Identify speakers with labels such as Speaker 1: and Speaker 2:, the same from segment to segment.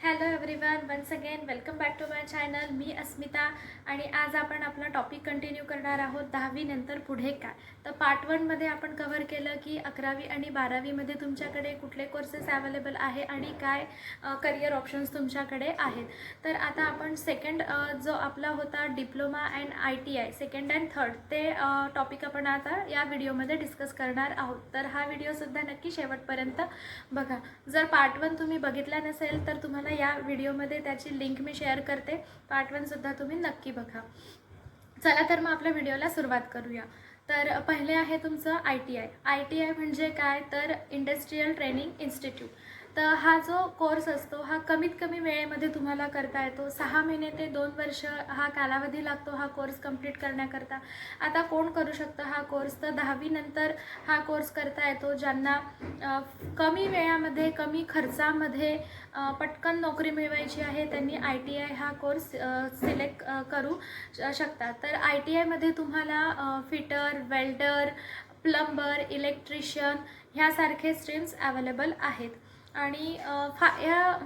Speaker 1: Hello everyone once again welcome back to my channel मी अस्मिता आणि आज आपण आपला टॉपिक कंटिन्यू करणार आहोत दहावीनंतर पुढे काय. तर पार्ट वनमध्ये आपण कव्हर केलं की अकरावी आणि बारावीमध्ये तुमच्याकडे कुठले कोर्सेस अवेलेबल आहे आणि काय करिअर ऑप्शन्स तुमच्याकडे आहेत. तर आता आपण सेकंड जो आपला होता diploma and I T I second and third ते टॉपिक आपण आता या व्हिडिओमध्ये डिस्कस करणार आहोत. तर हा व्हिडिओसुद्धा नक्की शेवटपर्यंत बघा. जर पार्ट वन तुम्ही बघितला नसेल तर तुम्हाला या व्हिडिओमध्ये त्याची लिंक मी शेअर करते. पार्ट वनसुद्धा तुम्ही नक्की बघा. चला तर मग आपल्या व्हिडिओला सुरुवात करूया. तर पहिले आहे तुमचं I T I I T I म्हणजे काय? तर इंडस्ट्रीयल ट्रेनिंग इन्स्टिट्यूट तर हा जो कोर्स असतो हा कमीत कमी वेळेमध्ये तुम्हाला करता येतो. सहा महिने ते दोन वर्ष हा कालावधी लागतो हा कोर्स कंप्लीट करण्याकरता. आता कोण करू शकतं हा कोर्स तर दहावीनंतर हा कोर्स करता येतो ज्यांना कमी वेळामध्ये कमी खर्चामध्ये पटकन नोकरी मिळवायची आहे त्यांनी आय टी आय हा कोर्स सिलेक्ट करू श- शकतात तर आय टी आयमध्ये तुम्हाला फिटर वेल्डर प्लंबर इलेक्ट्रिशियन ह्यासारखे स्ट्रीम्स अवेलेबल आहेत. आणि फा ह्या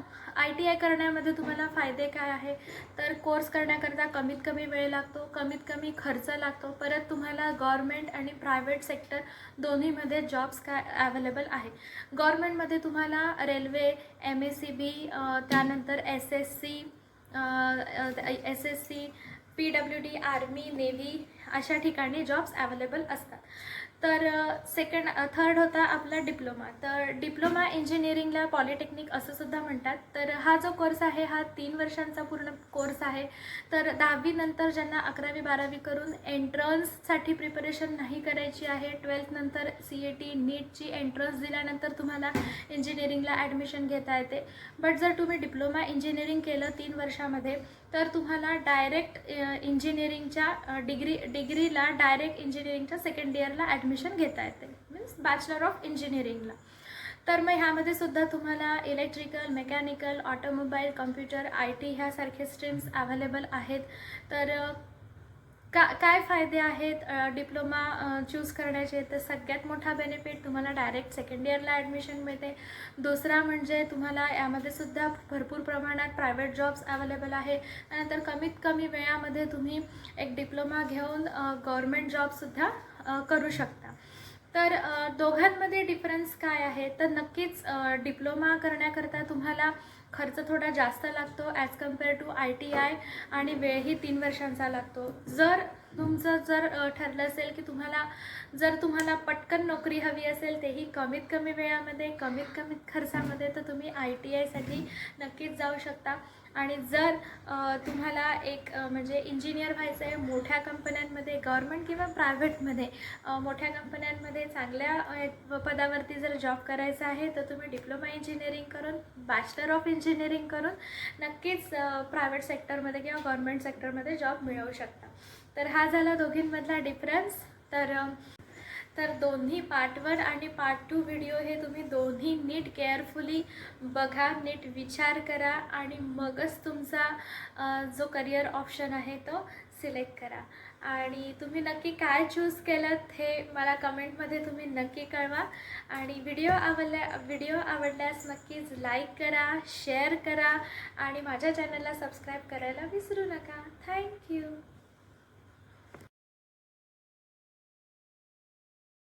Speaker 1: आय टी आय करण्यामध्ये तुम्हाला फायदे काय आहे? तर कोर्स करण्याकरता कमीत कमी वेळ लागतो कमीत कमी खर्च लागतो. परत तुम्हाला गव्हर्मेंट आणि प्रायव्हेट सेक्टर दोन्हीमध्ये जॉब्स काय अवेलेबल आहे. गव्हर्मेंटमध्ये तुम्हाला railway M S C B त्यानंतर S S C S S C P W D army navy अशा ठिकाणी जॉब्स अवेलेबल असतात. तर सेकंड थर्ड होता आपला डिप्लोमा तर डिप्लोमा इंजिनिअरिंगला पॉलिटेक्निक असं सुद्धा म्हणतात. तर हा जो कोर्स आहे हा तीन वर्षांचा पूर्ण कोर्स आहे. तर दहावीनंतर ज्यांना अकरावी बारावी करून एंट्रन्ससाठी प्रिपरेशन नाही करायची आहे ट्वेल्थनंतर सी ए टी नीटची एंट्रन्स दिल्यानंतर तुम्हाला इंजिनिअरिंगला ॲडमिशन घेता येते. बट जर तुम्ही डिप्लोमा इंजिनिअरिंग केलं तीन वर्षामध्ये तर तुम्हाला डायरेक्ट इंजिनिअरिंगच्या डिग्री डिग्रीला डायरेक्ट इंजिनिअरिंगच्या सेकंड इयरला ॲडमिशन घेता येते. मीन्स बॅचलर ऑफ इंजिनिअरिंगला तर मग ह्यामध्ये सुद्धा तुम्हाला electrical mechanical automobile computer I T ह्यासारखे स्ट्रीम्स अवेलेबल आहेत. तर का काय फायदे आहेत डिप्लोमा चूज करण्याचे? तर सगळ्यात मोठा बेनिफिट तुम्हाला डायरेक्ट सेकंड इयरला ॲडमिशन मिळते. दुसरा म्हणजे तुम्हाला यामध्ये सुद्धा भरपूर प्रमाणात प्रायव्हेट जॉब्स अवेलेबल आहे. त्यानंतर कमीत कमी वेळामध्ये तुम्ही एक डिप्लोमा घेऊन गव्हर्मेंट जॉबसुद्धा करू शकता. तर दोघांमध्ये डिफरन्स काय आहे? तर नक्कीच डिप्लोमा करण्याकरता तुम्हाला खर्च थोडा जास्त लागतो as compare to I T I आणि वेळही तीन वर्षांचा लागतो. जर तुमचं जर ठरलं असेल की तुम्हाला जर तुम्हाला पटकन नोकरी हवी असेल तेही कमीत कमी वेळामध्ये कमीत कमी खर्चामध्ये तर तुम्ही आय टी आयसाठी नक्कीच जाऊ शकता. आणि जर तुम्हाला एक म्हणजे इंजिनियर व्हायचं आहे मोठ्या कंपन्यांमध्ये गव्हर्मेंट किंवा प्रायव्हेटमध्ये मोठ्या कंपन्यांमध्ये चांगल्या पदावरती जर जॉब करायचा आहे तर तुम्ही डिप्लोमा इंजिनिअरिंग करून बॅचलर ऑफ इंजिनिअरिंग करून नक्कीच प्रायव्हेट सेक्टरमध्ये किंवा गव्हर्मेंट सेक्टरमध्ये जॉब मिळवू शकता. तर हा झाला दोघींमधला डिफरन्स तर तर दोन्ही पार्ट वन आणि पार्ट टू व्हिडिओ हे तुम्ही दोन्ही नीट केअरफुली बघा नीट विचार करा आणि मगच तुमचा जो करिअर ऑप्शन आहे तो सिलेक्ट करा. आणि तुम्ही नक्की काय चूज केलं हे मला कमेंटमध्ये तुम्ही नक्की कळवा. आणि व्हिडिओ आवडल्या व्हिडिओ आवडल्यास नक्कीच लाईक करा शेअर करा आणि माझ्या चॅनलला सबस्क्राईब करायला विसरू नका. थँक्यू